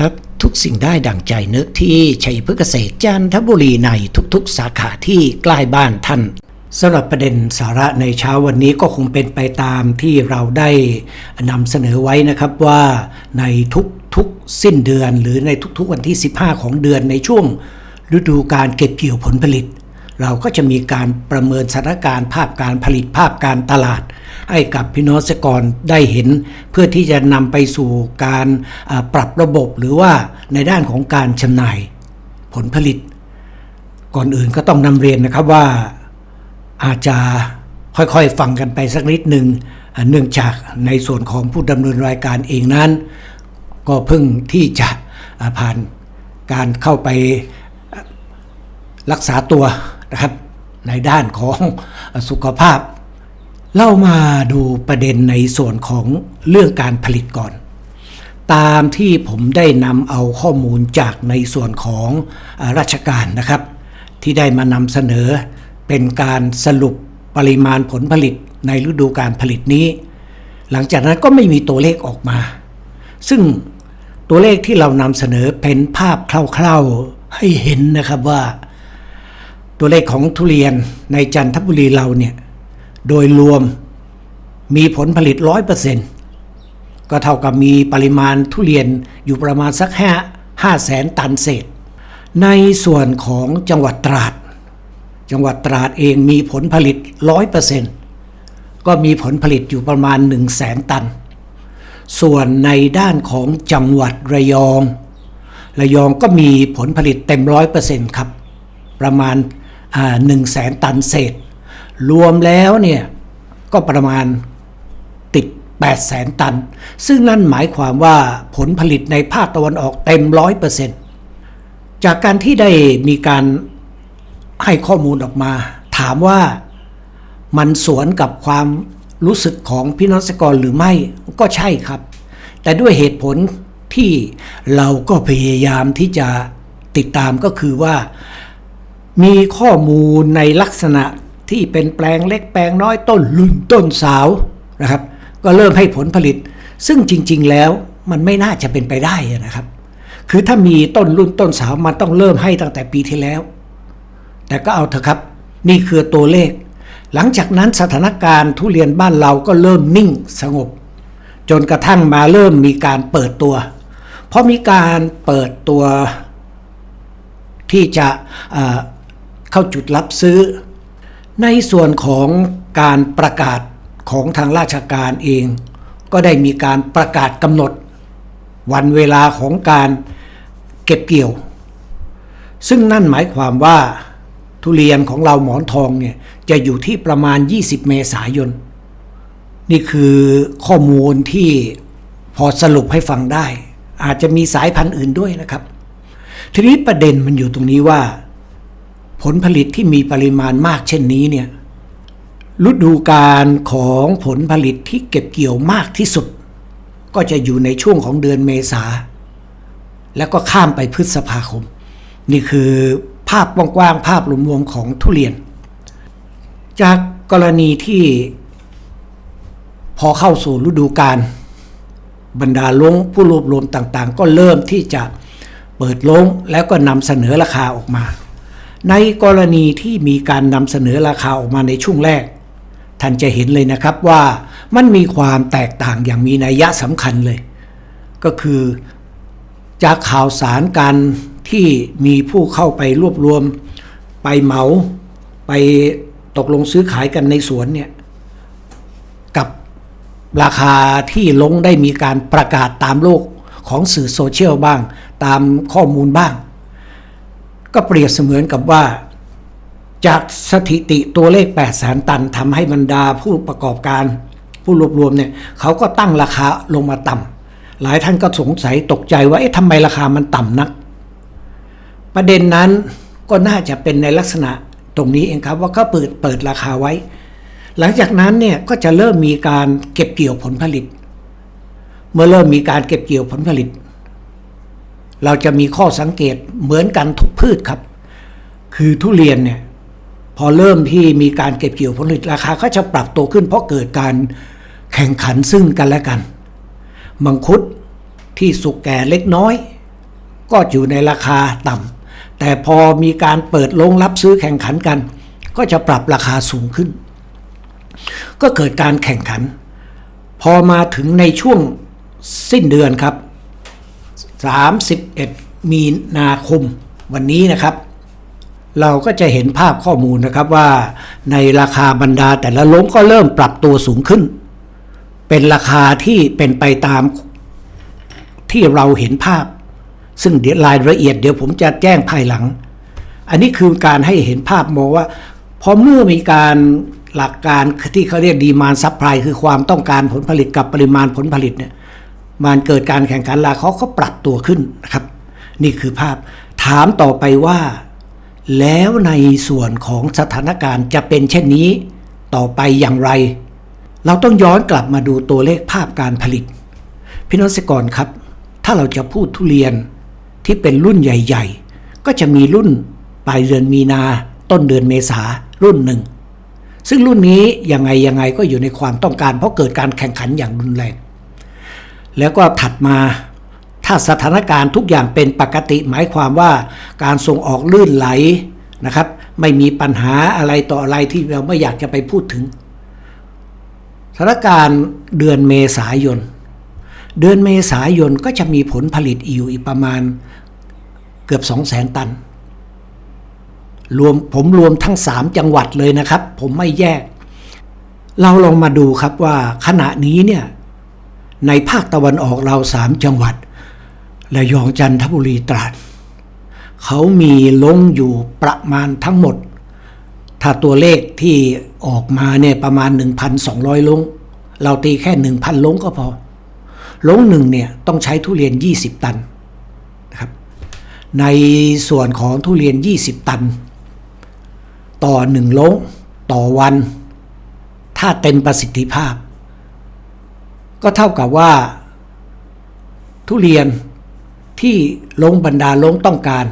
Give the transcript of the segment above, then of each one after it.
ครับ ทุกสิ่งได้ดั่งใจนึกที่ชัยพฤกษเกษตรจันทบุรีในทุกๆ สาขาที่ใกล้บ้านท่านสำหรับประเด็นสาระในเช้าวันนี้ก็คงเป็นไปตามที่เราได้นำเสนอไว้นะครับว่าในทุกๆสิ้นเดือนหรือในทุกๆวันที่ 15 ของเดือนในช่วงฤดูการเก็บเกี่ยวผลผลิต เราก็จะมีการประเมินสถานการณ์ภาพการผลิตภาพการตลาด ให้กับพี่น้องเกษตรกรได้เห็น เพื่อที่จะนำไปสู่การปรับระบบหรือว่าในด้านของการจำหน่ายผลผลิต ก่อนอื่นก็ต้องนำเรียนนะครับว่าอาจจะค่อยๆฟังกันไปสักนิดหนึ่งเนื่องจากในส่วนของผู้ดำเนินรายการเองนั้น ก็เพิ่งที่จะผ่านการเข้าไปรักษาตัว นะครับ ในด้านของสุขภาพ เล่ามาดูประเด็นในส่วนของเรื่องการผลิตก่อน ตามที่ผมได้นำเอาข้อมูลจากในส่วนของราชการนะครับ ที่ได้มานำเสนอเป็นการสรุปปริมาณผลผลิตในฤดูการผลิตนี้ หลังจากนั้นก็ไม่มีตัวเลขออกมา ซึ่งตัวเลขที่เรานำเสนอเป็นภาพคร่าวๆให้เห็นนะครับว่า ตัวเลขของทุเรียนในจันทบุรีเราเนี่ย โดยรวมมีผลผลิตร้อยเปอร์เซ็นต์ก็เท่ากับมีปริมาณทุเรียนอยู่ประมาณสักห้าห้าแสนตันเศษ ในส่วนของจังหวัดตราด จังหวัดตราดเองมีผลผลิตร้อยเปอร์เซ็นต์ก็มีผลผลิตอยู่ประมาณ1 0 0 0 0แสนตัน ส่วนในด้านของจังหวัดระยอง ระยองก็มีผลผลิตเต็มร้อยเปอร์เซ็นต์ครับ ประมาณ หนึ่งแสนตันเศษ รวมแล้วเนี่ยก็ประมาณติด8 0 0แสนตัน ซึ่งนั่นหมายความว่าผลผลิตในภาคตะวันออกเต็มร้อยเปอร์เซ็นต์จากการที่ได้มีการให้ข้อมูลออกมา ถามว่ามันสวนกับความรู้สึกของพี่น้องเกษตรกรหรือไม่ก็ใช่ครับ แต่ด้วยเหตุผลที่เราก็พยายามที่จะติดตามก็คือว่า มีข้อมูลในลักษณะที่เป็นแปลงเล็กแปลงน้อยต้นรุ่นต้นสาวนะครับ ก็เริ่มให้ผลผลิต ซึ่งจริง ๆ แล้วมันไม่น่าจะเป็นไปได้นะครับ คือถ้ามีต้นรุ่นต้นสาวมันต้องเริ่มให้ตั้งแต่ปีที่แล้ว แต่ก็เอาเถอะครับ นี่คือตัวเลข หลังจากนั้นสถานการณ์ทุเรียนบ้านเราก็เริ่มนิ่งสงบ จนกระทั่งมาเริ่มมีการเปิดตัว เพอมีการเปิดตัวที่จะ เข้าจุดรับซื้อ ในส่วนของการประกาศของทางราชการเอง ก็ได้มีการประกาศกำหนด วันเวลาของการเก็บเกี่ยว ซึ่งนั่นหมายความว่าทุเรียนของเราหมอนทองเนี่ยจะอยู่ที่ประมาณ 20 เมษายน นี่คือข้อมูลที่พอสรุปให้ฟังได้ อาจจะมีสายพันธุ์อื่นด้วยนะครับ ทีนี้ประเด็นมันอยู่ตรงนี้ว่า ผลผลิตที่มีปริมาณมากเช่นนี้เนี่ยฤดูการของผลผลิตที่เก็บเกี่ยวมากที่สุด ก็จะอยู่ในช่วงของเดือนเมษา แล้วก็ข้ามไปพฤษภาคม นี่คือภาพกว้างๆภาพรวมๆของทุเรียน จากกรณีที่พอเข้าสู่ฤดูกาลบรรดาลงผู้รวบรวมต่างๆ ก็เริ่มที่จะเปิดลงแล้วก็นำเสนอราคาออกมา ในกรณีที่มีการนำเสนอราคาออกมาในช่วงแรก ท่านจะเห็นเลยนะครับว่ามันมีความแตกต่างอย่างมีนัยยะสำคัญเลย ก็คือจากข่าวสารการที่มีผู้เข้าไปรวบรวม ไปเหมาไปตกลงซื้อขายกันในสวนเนี่ย กับราคาที่ลงได้มีการประกาศตามโลกของสื่อโซเชียลบ้าง ตามข้อมูลบ้าง ก็เปรียบเสมือนกับว่า จากสถิติตัวเลข8แสนตันทำให้บรรดาผู้ประกอบการ ผู้รวบรวมเนี่ยเขาก็ตั้งราคาลงมาต่ำหลายท่านก็สงสัยตกใจว่าเอ๊ะทำไมราคามันต่ำนัก ประเด็นนั้นก็น่าจะเป็นในลักษณะตรงนี้เองครับว่าเขาเปิดเปิดราคาไว้ หลังจากนั้นเนี่ยก็จะเริ่มมีการเก็บเกี่ยวผลผลิต เมื่อเริ่มมีการเก็บเกี่ยวผลผลิต เราจะมีข้อสังเกตเหมือนกันทุกพืชครับ คือทุเรียนเนี่ยพอเริ่มที่มีการเก็บเกี่ยวผลผลิตราคาก็จะปรับตัวขึ้นเพราะเกิดการแข่งขันซึ่งกันและกัน มังคุดที่สุกแก่เล็กน้อย ก็อยู่ในราคาต่ำแต่พอมีการเปิดลงรับซื้อแข่งขันกัน ก็จะปรับราคาสูงขึ้น ก็เกิดการแข่งขัน พอมาถึงในช่วงสิ้นเดือนครับ 31 มีนาคมวันนี้นะครับ เราก็จะเห็นภาพข้อมูลนะครับว่าในราคาบรรดาแต่ละล้มก็เริ่มปรับตัวสูงขึ้น เป็นราคาที่เป็นไปตามที่เราเห็นภาพ ซึ่งเดี๋ยวรายละเอียดเดี๋ยวผมจะแจ้งภายหลัง อันนี้คือการให้เห็นภาพมองว่าพอเมื่อมีการหลักการที่เขาเรียกดีมานซัพพลายคือความต้องการผลผลิตกับปริมาณผลผลิตเนี่ย มันเกิดการแข่งขันราคาเขาปรับตัวขึ้นนะครับ นี่คือภาพถามต่อไปว่า แล้วในส่วนของสถานการณ์จะเป็นเช่นนี้ ต่อไปอย่างไร เราต้องย้อนกลับมาดูตัวเลขภาพการผลิต พี่น้องเกษตรกรครับ ถ้าเราจะพูดทุเรียนที่เป็นรุ่นใหญ่ ๆ ก็จะมีรุ่นปลายเดือนมีนา ต้นเดือนเมษารุ่นหนึ่งซึ่งรุ่นนี้ยังไงยังไงก็อยู่ในความต้องการเพราะเกิดการแข่งขันอย่างรุนแรง แล้วก็ถัดมาถ้าสถานการณ์ทุกอย่างเป็นปกติหมายความว่าการส่งออกลื่นไหลนะครับ ไม่มีปัญหาอะไรต่ออะไรที่เราไม่อยากจะไปพูดถึงสถานการณ์เดือนเมษายน เดือนเมษายนก็จะมีผลผลิตอยู่อีกประมาณเกือบ 2 0 0แสนตัน รวมผมรวมทั้ง 3 จังหวัดเลยนะครับ ผมไม่แยก เราลองมาดูครับว่าขณะนี้เนี่ย ในภาคตะวันออกเราสามจังหวัดระยองจันทบุรีตราด เขามีลงอยู่ประมาณทั้งหมด ถ้าตัวเลขที่ออกมาเนี่ยประมาณ 1,200 ลง เราตีแค่ 1,000 ลงก็พอ ลงหนึ่งเนี่ยต้องใช้ทุเรียน 20 ตันนะครับในส่วนของทุเรียน 20 ตัน ต่อหนึ่งลง ต่อวัน ถ้าเต็มประสิทธิภาพ ก็เท่ากับว่า ทุเรียนที่ลงบรรดาลงต้องการ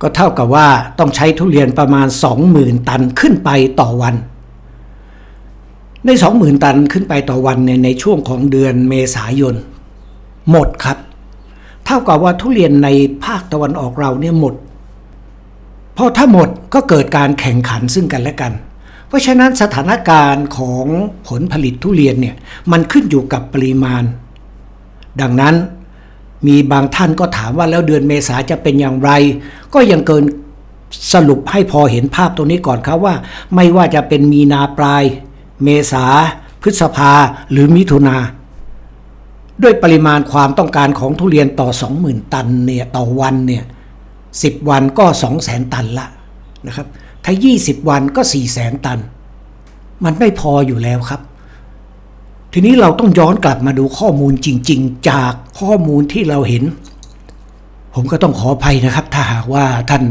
ก็เท่ากับว่าต้องใช้ทุเรียนประมาณ 20,000 ตันขึ้นไปต่อวัน ใน 20,000 ตันขึ้นไปต่อวันเนี่ยในช่วงของเดือนเมษายน หมดครับ เท่ากับว่าทุเรียนในภาคตะวันออกเราเนี่ยหมด เพราะถ้าหมดก็เกิดการแข่งขันซึ่งกันและกัน เพราะฉะนั้นสถานการณ์ของผลผลิตทุเรียนเนี่ยมันขึ้นอยู่กับปริมาณ ดังนั้นมีบางท่านก็ถามว่าแล้วเดือนเมษาจะเป็นอย่างไร ก็ยังเกินสรุปให้พอเห็นภาพตรงนี้ก่อนครับว่า ไม่ว่าจะเป็นมีนาปลาย เมษา พฤษภาหรือมิถุนาด้วยปริมาณความต้องการของทุเรียนต่อ 20,000 ตันเนี่ยต่อวันเนี่ย10 วันก็ 200,000 ตันละนะครับ ถ้า 20 วันก็ 400,000 ตัน มันไม่พออยู่แล้วครับ ทีนี้เราต้องย้อนกลับมาดูข้อมูลจริง ๆ จากข้อมูลที่เราเห็น ผมก็ต้องขออภัยนะครับ ถ้าหากว่าท่าน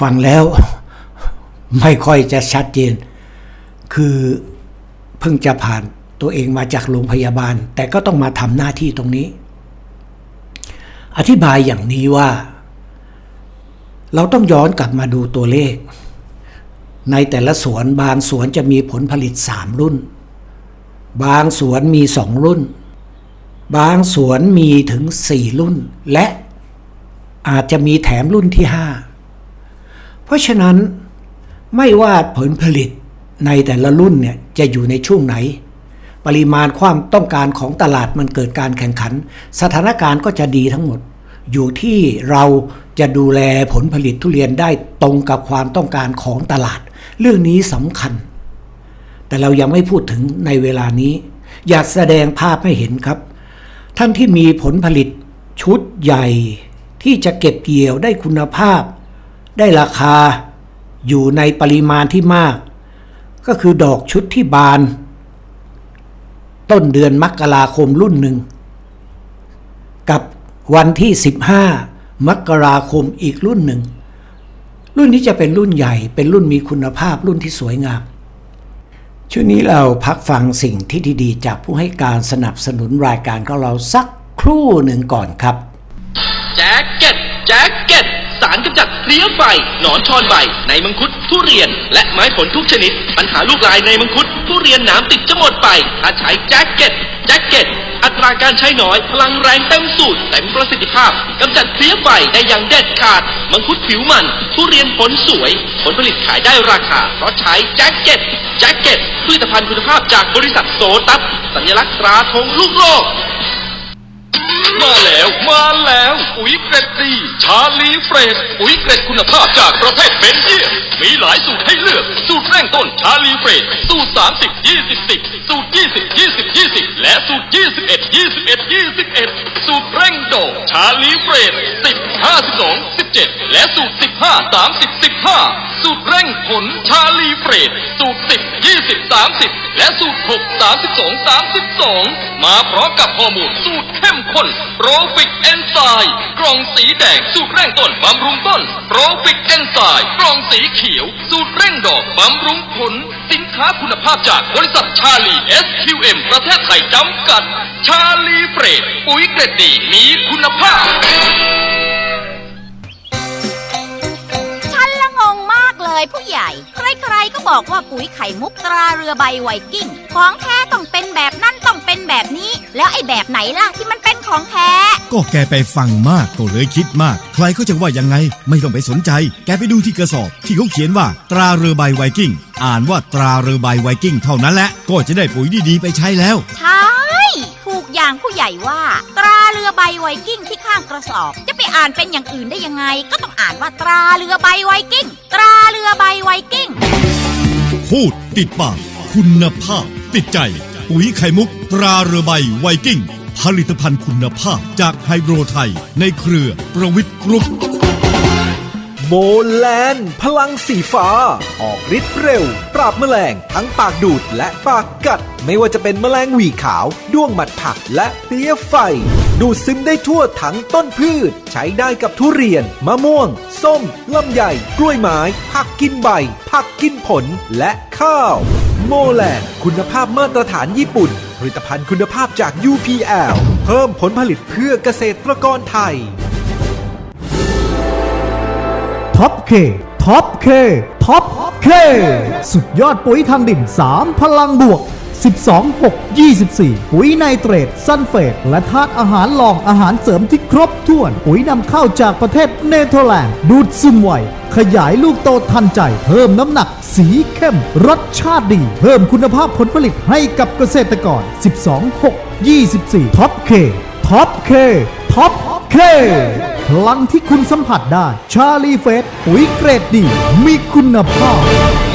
ฟังแล้วไม่ค่อยจะชัดเจน คือเพิ่งจะผ่านตัวเองมาจากโรงพยาบาล แต่ก็ต้องมาทำหน้าที่ตรงนี้ อธิบายอย่างนี้ว่า เราต้องย้อนกลับมาดูตัวเลข ในแต่ละสวนบางสวนจะมีผลผลิต 3 รุ่น บางสวนมี 2 รุ่น บางสวนมีถึง 4 รุ่น และอาจจะมีแถมรุ่นที่ 5 เพราะฉะนั้นไม่ว่าผลผลิตในแต่ละรุ่นเนี่ยจะอยู่ในช่วงไหน ปริมาณความต้องการของตลาดมันเกิดการแข่งขัน สถานการณ์ก็จะดีทั้งหมด อยู่ที่เราจะดูแลผลผลิตทุเรียนได้ตรงกับความต้องการของตลาด เรื่องนี้สำคัญ แต่เรายังไม่พูดถึงในเวลานี้ อยากแสดงภาพให้เห็นครับ ท่านที่มีผลผลิตชุดใหญ่ที่จะเก็บเกี่ยวได้คุณภาพ ได้ราคาอยู่ในปริมาณที่มาก ก็คือดอกชุดที่บาน ต้นเดือนมกราคมรุ่นหนึ่งกับ วันที่ 15 มกราคมอีกรุ่นหนึ่ง รุ่นนี้จะเป็นรุ่นใหญ่ เป็นรุ่นมีคุณภาพรุ่นที่สวยงาม ช่วงนี้เราพักฟังสิ่งที่ดีๆ จากผู้ให้การสนับสนุนรายการของเราสักครู่หนึ่งก่อนครับ แจ็คเก็ตแจ็คเก็ตสารกำจัดเพลี้ยไฟหนอนชอนใบ ในมังคุดทุเรียน และไม้ผลทุกชนิด ปัญหาลูกลายในมังคุดทุเรียนหนามติดจะหมดไป ถ้าใช้แจ็คเก็ตแจ็คเก็ต อัตราการใช้น้อย พลังแรงเต็มสูตรเต็มประสิทธิภาพกำจัดเพลี้ยใบได้อย่างเด็ดขาด มังคุดผิวมัน ทุเรียนผลสวย ผลผลิตขายได้ราคา เพราะใช้แจ็คเก็ต แจ็คเก็ตผลิตภัณฑ์คุณภาพจากบริษัทโซตัส สัญลักษณ์ตราธงลูกโลก มาแล้ว แล้ว ปุ๋ยเกรดดี ชาลีเฟรดปุ๋ยเกรดคุณภาพจากประเภทเบนเยียมมีหลายสูตรให้เลือก สูตรเร่งต้นชาลีเฟรดสูตร 30 20 10 สูตร 20 20 20 และสูตร 21 21 21 สูตรเร่งโดชาลีเฟรด10 52 17 และสูตร 15 30 15 สูตรเร่งผลชาลีเฟรดสูตร 10 20 30 และสูตร 6 32 32 มาพร้อมกับฮอร์โมนสูตรเข้มข้นโปรฟิกเอนไซม์กล่องสีแดงสูตรเร่งต้นบำรุงต้นโปรฟิกเอนไซม์กล่องสีเขียว สูตรเร่งดอกบำรุงผล สินค้าคุณภาพจากบริษัทชาลี SQM ประเทศไทยจำกัด ชาลีเฟรดปุ๋ยเกรดดีมีคุณภาพ ฉันละงงมากเลยผู้ใหญ่ ใครๆก็บอกว่าปุ๋ยไข่มุกตราเรือใบไวกิ้ง ของแท้ต้องเป็นแบบนั่นต้องเป็นแบบนี้ แล้วไอ้แบบไหนล่ะที่มันเป็น ของแท้ ก็แกไปฟังมากก็เลยคิดมาก ใครเขาจะว่ายังไง ไม่ต้องไปสนใจ แกไปดูที่กระสอบ ที่เขาเขียนว่าตราเรือใบไวกิ้ง อ่านว่าตราเรือใบไวกิ้งเท่านั้นแหละ ก็จะได้ปุ๋ยดีๆไปใช้แล้ว ใช่ถูกอย่างผู้ใหญ่ว่า ตราเรือใบไวกิ้งที่ข้างกระสอบ จะไปอ่านเป็นอย่างอื่นได้ยังไง ก็ต้องอ่านว่าตราเรือใบไวกิ้ง ตราเรือใบไวกิ้ง พูดติดปากคุณภาพ ติดใจ ปุ๋ยไข่มุก ตราเรือใบไวกิ้ง ผลิตภัณฑ์คุณภาพจากไฮโดรไทย ในเครือประวิทย์กรุ๊ปโมแลนพลังสีฟ้า ออกฤทธิ์เร็ว ปราบแมลงทั้งปากดูดและปากกัด ไม่ว่าจะเป็นแมลงหวีขาว ด้วงหมัดผักและเพลี้ยไฟ ดูดซึมได้ทั่วทั้งต้นพืช ใช้ได้กับทุเรียน มะม่วง ส้มลำไยกล้วยไม้ ผักกินใบ ผักกินผลและข้าว โมแลนคุณภาพมาตรฐานญี่ปุ่น ผลิตภัณฑ์คุณภาพจาก UPL เพิ่มผลผลิตเพื่อเกษตรกรไทยท็อปเคท็อปเคท็อปเคสุดยอดปุ๋ยทางดิน 3 พลังบวก 12 6 24 ปุ๋ยไนเตรตซัลเฟตและธาตุอาหารรองอาหารเสริมที่ครบถ้วน ปุ๋ยนำเข้าจากประเทศเนเธอร์แลนด์ ดูดซึมไวขยายลูกโตทันใจ เพิ่มน้ำหนัก สีเข้ม รสชาติดี เพิ่มคุณภาพผลผลิตให้กับเกษตรกร 12 6 24 ท็อปเค ท็อปเค ท็อปเคพลังที่คุณสัมผัสได้ ชาลีเฟสปุ๋ยเกรดดี มีคุณภาพ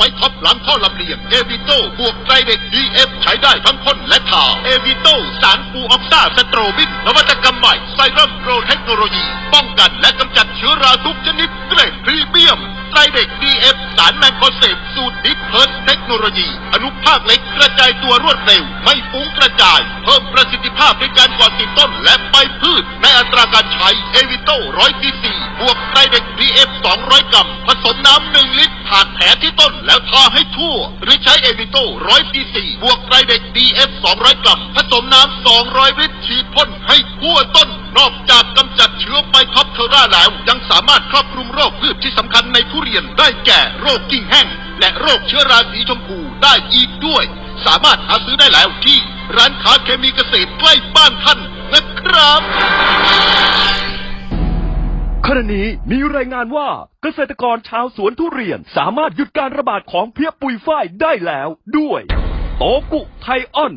ไปรับไฟท็อปหลังท่อลำเลียงเอวิโต้บวกไตรเด็กดีเอฟใช้ได้ทั้งพ่นและทาเอวิโต้สารปูออกซ่าสโตรบินนวัตกรรมใหม่ไซรัมโปรเทคโนโลยี ป้องกันและกำจัดเชื้อราทุกชนิดเกรดพรีเมียม ไตรเด็กดีเอฟสารแมงคอนเซปสูตรดิฟเพิร์สเทคโนโลยี อนุภาคเล็กกระจายตัวรวดเร็ว ไม่ฟุ้งกระจาย เพิ่มประสิทธิภาพในการกวาดติดต้นและใบพืช ในอัตราการใช้เอวิโต้ร้อยซีซีบวกไตรเด็กดีเอฟสองร้อยกรัม ผสมน้ำหนึ่งลิตรผ่านแผลที่ต้นแล้วทาให้ทั่ว หรือใช้เอวิโต้ร้อยซีซีบวกไตรเด็กดีเอฟสองร้อยกรัม ผสมน้ำสองร้อยลิตรฉีดพ่นให้ทั่วต้น นอกจากกำจัดเชื้อไบท็อปเทอร่าแล้ว ยังสามารถครอบคลุมโรคพืชที่สำคัญในทุเรียนได้แก่โรคกิ่งแห้ง และโรคเชื้อราสีชมพูได้อีกด้วย สามารถหาซื้อได้แล้วที่ร้านค้าเคมีเกษตรใกล้บ้านท่านนะครับขณะนี้มีรายงานว่าเกษตรกรชาวสวนทุเรียนสามารถหยุดการระบาดของเพี้ยปุยฝ้ายได้แล้วด้วย โตกุไทออน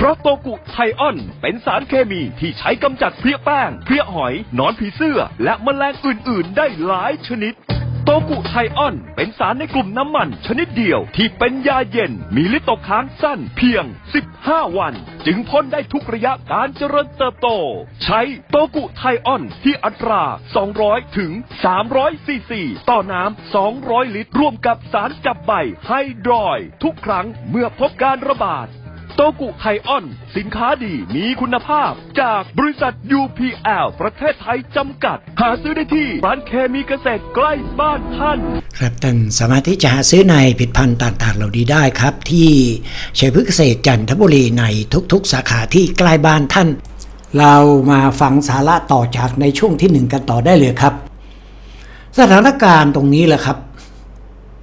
เพราะโตกุไทออน เป็นสารเคมีที่ใช้กำจัดเพลี้ยแป้ง เพลี้ยหอย หนอนผีเสื้อ และแมลงอื่น ๆ ได้หลายชนิดโตกุไทออน เป็นสารในกลุ่มน้ำมันชนิดเดียวที่เป็นยาเย็น มีฤทธิ์ตกค้างสั้นเพียง 15 วัน จึงพ่นได้ทุกระยะการเจริญเติบโต ใช้โตกุไทออนที่อัตรา 200 ถึง 300 ซีซี ต่อน้ำ 200 ลิตร ร่วมกับสารจับใบไฮดรอย ทุกครั้งเมื่อพบการระบาด โตกุไทออน สินค้าดีมีคุณภาพ จากบริษัท UPL ประเทศไทยจำกัด หาซื้อได้ที่ร้านเคมีเกษตรใกล้บ้านท่าน ครับท่านสามารถที่จะหาซื้อในผลิตภัณฑ์ต่างๆ เหล่านี้ได้ครับ ที่ชัยพฤกษเกษตรจันทบุรีในทุกๆ สาขาที่ใกล้บ้านท่าน เรามาฟังสาระต่อจากในช่วงที่หนึ่งกันต่อได้เลยครับ สถานการณ์ตรงนี้แหละครับ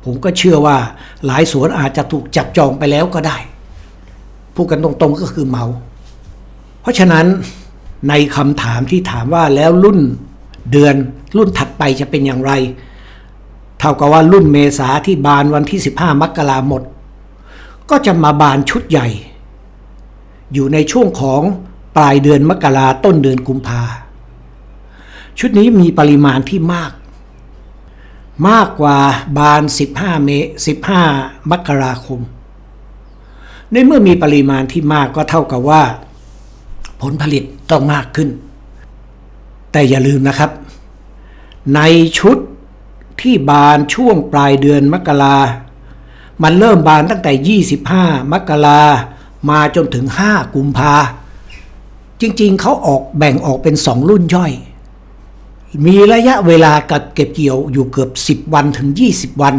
ผมก็เชื่อว่าหลายสวนอาจจะถูกจับจองไปแล้วก็ได้ พูดกันตรงๆก็คือเมา เพราะฉะนั้นในคำถามที่ถามว่าแล้วรุ่นเดือนรุ่นถัดไปจะเป็นอย่างไร เท่ากับว่ารุ่นเมษาที่บานวันที่ 15 มกราหมด ก็จะมาบานชุดใหญ่ อยู่ในช่วงของปลายเดือนมกราต้นเดือนกุมภาชุดนี้มีปริมาณที่มาก มากกว่าบาน 15 เม15 มกราคม ในเมื่อมีปริมาณที่มากก็เท่ากับว่า ผลผลิตต้องมากขึ้น แต่อย่าลืมนะครับ ในชุดที่บานช่วงปลายเดือนมกรามันเริ่มบานตั้งแต่ 25 มกรามาจนถึง 5 กุมภาจริงๆ เขาออกแบ่งออกเป็น 2 รุ่นย่อย มีระยะเวลากับเก็บเกี่ยวอยู่เกือบ 10 วันถึง 20 วัน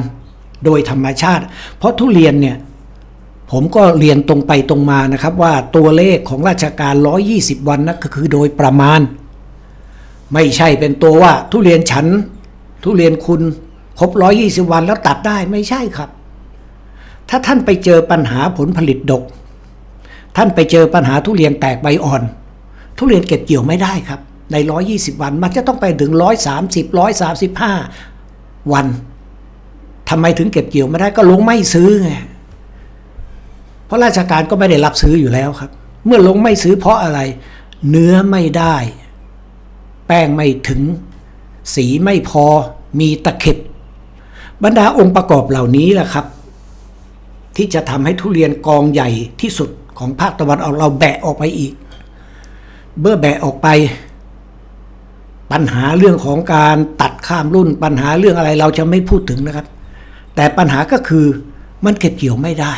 โดยธรรมชาติ เพราะทุเรียนเนี่ย ผมก็เรียนตรงไปตรงมานะครับว่าตัวเลขของราชการ 120 วันนั่นก็คือโดยประมาณ ไม่ใช่เป็นตัวว่า ทุเรียนฉัน ทุเรียนคุณครบ 120 วันแล้วตัดได้ไม่ใช่ครับ ถ้าท่านไปเจอปัญหาผลผลิตดก ท่านไปเจอปัญหาทุเรียนแตกใบอ่อน ทุเรียนเก็บเกี่ยวไม่ได้ครับ ใน 120 วันมันจะต้องไปถึง 130 135 วันทำไมถึงเก็บเกี่ยวไม่ได้ก็ลงไม่ซื้อไง เพราะราชการก็ไม่ได้รับซื้ออยู่แล้วครับ เมื่อลงไม่ซื้อเพราะอะไร เนื้อไม่ได้ แป้งไม่ถึง สีไม่พอ มีตะเข็บบรรดาองค์ประกอบเหล่านี้แหละครับ ที่จะทำให้ทุเรียนกองใหญ่ที่สุดของภาคตะวันออกเราแบะออกไปอีก เมื่อแบะออกไป ปัญหาเรื่องของการตัดข้ามรุ่นปัญหาเรื่องอะไรเราจะไม่พูดถึงนะครับ แต่ปัญหาก็คือมันเก็บเกี่ยวไม่ได้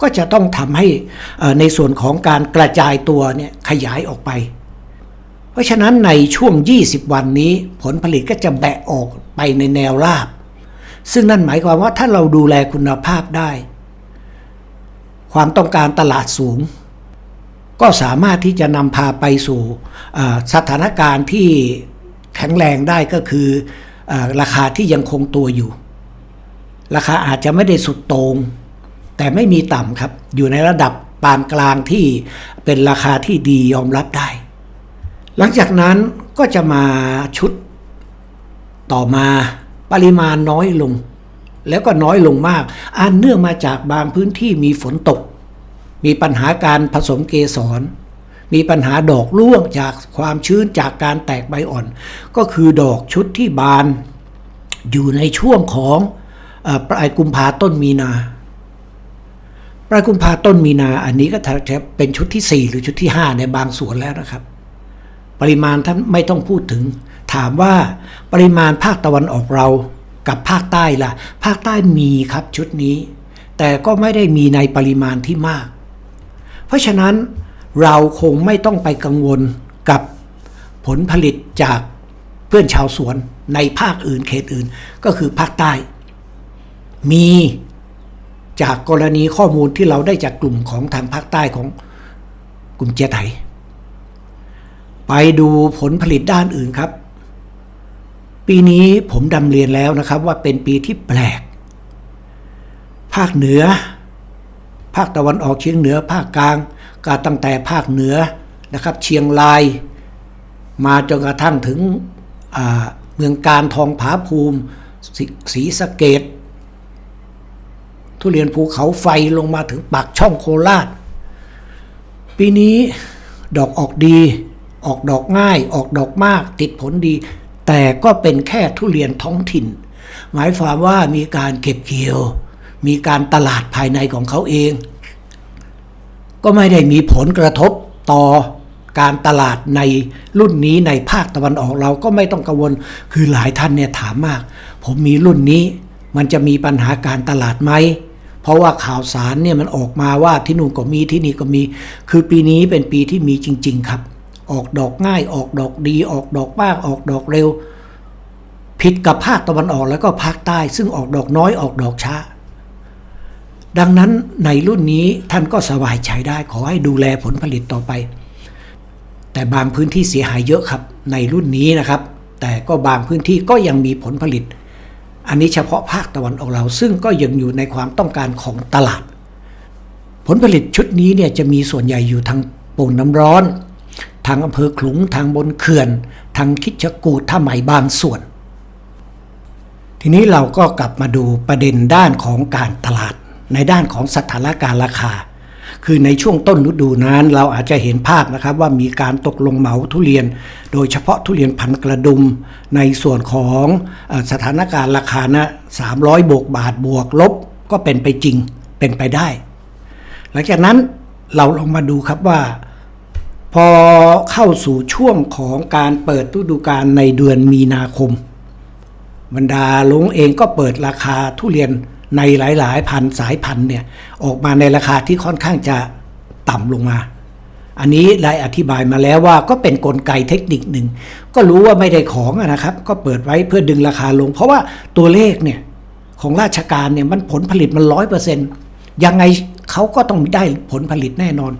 ก็จะต้องทำให้ในส่วนของการกระจายตัวเนี่ยขยายออกไป เพราะฉะนั้นในช่วง 20 วันนี้ผลผลิตก็จะแบะออกไปในแนวราบ ซึ่งนั่นหมายความว่าถ้าเราดูแลคุณภาพได้ ความต้องการตลาดสูง ก็สามารถที่จะนำพาไปสู่สถานการณ์ที่แข็งแรงได้ก็คืออราคาที่ยังคงตัวอยู่ ราคาอาจจะไม่ได้สุดโตรง แต่ไม่มีต่ำครับ อยู่ในระดับปานกลางที่เป็นราคาที่ดียอมรับได้ หลังจากนั้นก็จะมาชุดต่อมาปริมาณน้อยลง แล้วก็น้อยลงมากอันเนื่องมาจากบางพื้นที่มีฝนตก มีปัญหาการผสมเกสร มีปัญหาดอกร่วงจากความชื้นจากการแตกใบอ่อน ก็คือดอกชุดที่บานอยู่ในช่วงของอปลายกุมภาต้นมีนา ปลายกุมภาต้นมีนาอันนี้ก็จะเป็นชุดที่ 4 หรือชุดที่ 5 ในบางสวนแล้วนะครับ ปริมาณท่านไม่ต้องพูดถึง ถามว่าปริมาณภาคตะวันออกเรากับภาคใต้ล่ะ ภาคใต้มีครับชุดนี้ แต่ก็ไม่ได้มีในปริมาณที่มาก เพราะฉะนั้นเราคงไม่ต้องไปกังวลกับผลผลิตจากเพื่อนชาวสวนในภาคอื่นเขตอื่นก็คือภาคใต้ มี จากกรณีข้อมูลที่เราได้จากกลุ่มของทางภาคใต้ของกลุ่มเจียไถไปดูผลผลิตด้านอื่นครับ ปีนี้ผมดำเรียนแล้วนะครับว่าเป็นปีที่แปลก ภาคเหนือ ภาคตะวันออกเฉียงเหนือ ภาคกลางก็ตั้งแต่ภาคเหนือนะครับ เชียงราย มาจนกระทั่งถึงเมืองการทองผาภูมิศรีสะเกด ทุเรียนภูเขาไฟลงมาถึงปากช่องโคราช ปีนี้ดอกออกดี ออกดอกง่าย ออกดอกมาก ติดผลดี แต่ก็เป็นแค่ทุเรียนท้องถิ่น หมายความว่ามีการเก็บเกี่ยว มีการตลาดภายในของเขาเอง ก็ไม่ได้มีผลกระทบต่อการตลาดในรุ่นนี้ในภาคตะวันออกเราก็ไม่ต้องกังวล คือหลายท่านเนี่ยถามมาก ผมมีรุ่นนี้ มันจะมีปัญหาการตลาดไหม เพราะว่าข่าวสารเนี่ยมันออกมาว่าที่นู่นก็มีที่นี่ก็มี คือปีนี้เป็นปีที่มีจริง ๆ ครับ ออกดอกง่ายออกดอกดี ออกดอกมากออกดอกเร็ว ผิดกับภาคตะวันออกแล้วก็ภาคใต้ ซึ่งออกดอกน้อยออกดอกช้า ดังนั้นในรุ่นนี้ท่านก็สบายใจได้ขอให้ดูแลผลผลิตต่อไป แต่บางพื้นที่เสียหายเยอะครับในรุ่นนี้นะครับ แต่ก็บางพื้นที่ก็ยังมีผลผลิต อันนี้เฉพาะภาคตะวันออกเราซึ่งก็ยังอยู่ในความต้องการของตลาด ผลผลิตชุดนี้เนี่ยจะมีส่วนใหญ่อยู่ทางโป่งน้ำร้อน ทางอำเภอขลุงทางบนเขื่อน ทางคิดจกูดท่าใหม่บางส่วน ทีนี้เราก็กลับมาดูประเด็นด้านของการตลาด ในด้านของสถานการณ์ราคา คือในช่วงต้นฤดูนั้นเราอาจจะเห็นภาพนะครับว่ามีการตกลงเหมาทุเรียน โดยเฉพาะทุเรียนพันกระดุม ในส่วนของสถานการณ์ราคานะ300 บวกบาทบวกลบก็เป็นไปจริงเป็นไปได้ หลังจากนั้นเราลองมาดูครับว่า พอเข้าสู่ช่วงของการเปิดฤดูกาลในเดือนมีนาคม บรรดาลงเองก็เปิดราคาทุเรียน ในหลายๆ พันสายพันธุ์เนี่ยออกมาในราคาที่ค่อนข้างจะต่ำลงมา อันนี้ได้อธิบายมาแล้วว่าก็เป็นนกลไกเทคนิคหนึ่ง ก็รู้ว่าไม่ได้ของนะครับ ก็เปิดไว้เพื่อดึงราคาลง เพราะว่าตัวเลขเนี่ยของราชการเนี่ยมันผลผลิตมันร้อยเปอร์เซ็นต์ยังไงเขาก็ต้องได้ผลผลิตแน่นอน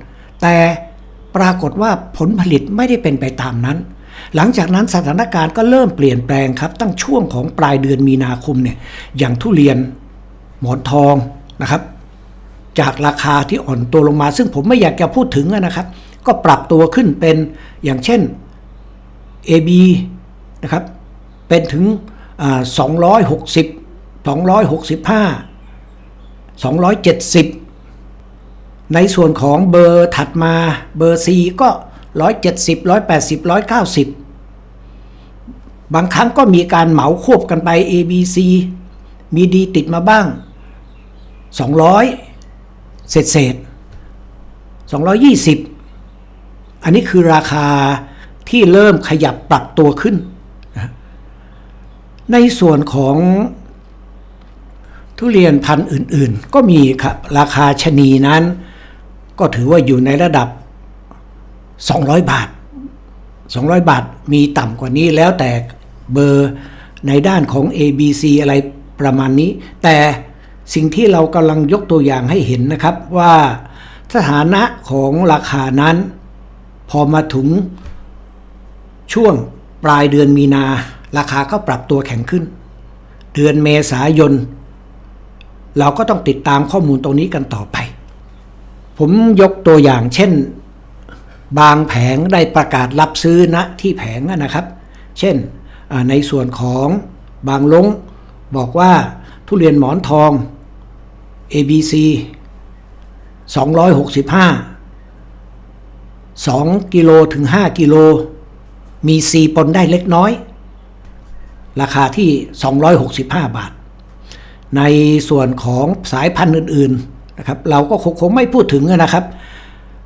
แต่ปรากฏว่าผลผลิตไม่ได้เป็นไปตามนั้น หลังจากนั้นสถานการณ์ก็เริ่มเปลี่ยนแปลงครับ ตั้งช่วงของปลายเดือนมีนาคมเนี่ยอย่างทุเรียน มอนทองนะครับ จากราคาที่อ่อนตัวลงมา ซึ่งผมไม่อยากจะพูดถึงนะครับ ก็ปรับตัวขึ้นเป็นอย่างเช่น AB นะครับ เป็นถึงอ่า260 265 270 ในส่วนของเบอร์ถัดมาเบอร์ C ก็ 170 180 190 บางครั้งก็มีการเหมาควบกันไป A B C มีดีติดมาบ้าง 200 เศษเศษ220 อันนี้คือราคาที่เริ่มขยับปรับตัวขึ้น ในส่วนของทุเรียนพันธุ์อื่นๆ ก็มีครับราคาชะนีนั้น ก็ถือว่าอยู่ในระดับ 200 บาท 200 บาทมีต่ำกว่านี้แล้วแต่เบอร์ในด้านของ A B C อะไรประมาณนี้ แต่ สิ่งที่เรากำลังยกตัวอย่างให้เห็นนะครับว่าสถานะของราคานั้น พอมาถึงช่วงปลายเดือนมีนา ราคาก็ปรับตัวแข็งขึ้น เดือนเมษายน เราก็ต้องติดตามข้อมูลตรงนี้กันต่อไป ผมยกตัวอย่างเช่น บางแผงได้ประกาศรับซื้อณที่แผงนะครับ เช่นในส่วนของบางลงบอกว่าทุเรียนหมอนทอง ABC 265 2กิโลถึง 5 กิโล มี C ปนได้เล็กน้อย ราคาที่ 265 บาท ในส่วนของสายพันธุ์อื่น ๆ นะครับ เราก็คงคงไม่พูดถึงนะครับ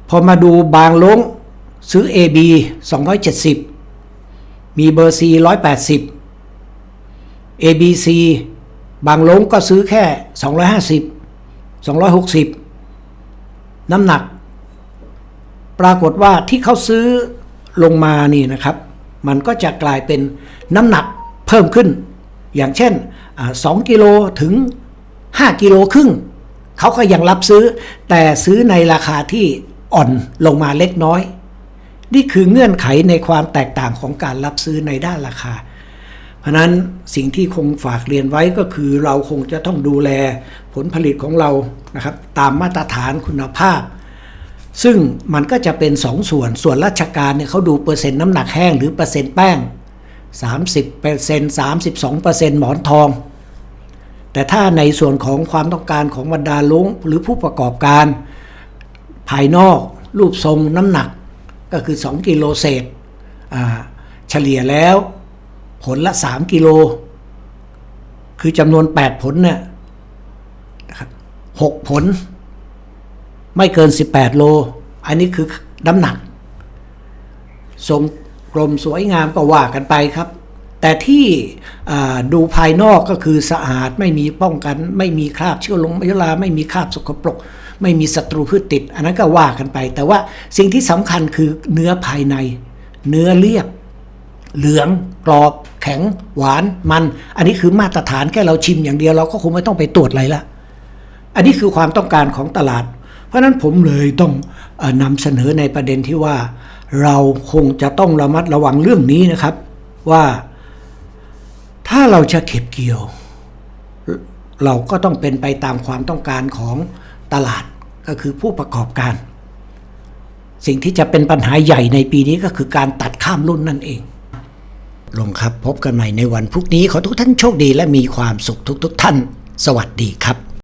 พอมาดูบางลงซื้อ AB 270 มีเบอร์ C 180 ABC บางลงก็ซื้อแค่ 250 260 น้ำหนัก ปรากฏว่าที่เขาซื้อลงมานี่นะครับ มันก็จะกลายเป็นน้ำหนักเพิ่มขึ้น อย่างเช่นอ่า2กิโลถึง 5 กิโลครึ่ง เขาก็ยังรับซื้อ แต่ซื้อในราคาที่อ่อนลงมาเล็กน้อย นี่คือเงื่อนไขในความแตกต่างของการรับซื้อในด้านราคา เพราะนั้นสิ่งที่คงฝากเรียนไว้ก็คือเราคงจะต้องดูแลผลผลิตของเรานะครับตามมาตรฐานคุณภาพ ซึ่งมันก็จะเป็นสองส่วน ส่วนราชการเนี่ยเขาดูเปอร์เซ็นต์น้ำหนักแห้งหรือเปอร์เซ็นต์แป้ง 30เปอร์เซ็นต์32เปอร์เซ็นต์หมอนทอง แต่ถ้าในส่วนของความต้องการของบรรดาลุงหรือผู้ประกอบการ ภายนอก รูปทรงน้ำหนักก็คือ 2 กิโลเศษเฉลี่ยแล้ว ผลละ 3 กิโล คือจำนวน 8 ผลเนี่ยนะครับ6ผล ไม่เกิน 18 โล อันนี้คือน้ำหนักทรงกลมสวยงามก็ว่ากันไปครับ แต่ที่ดูภายนอกก็คือสะอาดไม่มีป้องกัน ไม่มีคราบเชื้อลงเชื้อราไม่มีคราบสกปรก ไม่มีศัตรูพืชติด อันนั้นก็ว่ากันไป แต่ว่าสิ่งที่สำคัญคือเนื้อภายใน เนื้อเรียบ เหลืองกรอบ แข็งหวานมัน อันนี้คือมาตรฐานแค่เราชิมอย่างเดียวเราก็คงไม่ต้องไปตรวจอะไรละ อันนี้คือความต้องการของตลาด เพราะฉะนั้นผมเลยต้องออนำเสนอในประเด็นที่ว่า เราคงจะต้องระมัดระวังเรื่องนี้นะครับ ว่า ถ้าเราจะเก็บเกี่ยว เราก็ต้องเป็นไปตามความต้องการของตลาดก็คือผู้ประกอบการ สิ่งที่จะเป็นปัญหาใหญ่ในปีนี้ก็คือการตัดข้ามรุ่นนั่นเอง ลงครับ พบกันใหม่ในวันพรุ่งนี้ขอทุกท่านโชคดีและมีความสุขทุกๆท่าน สวัสดีครับ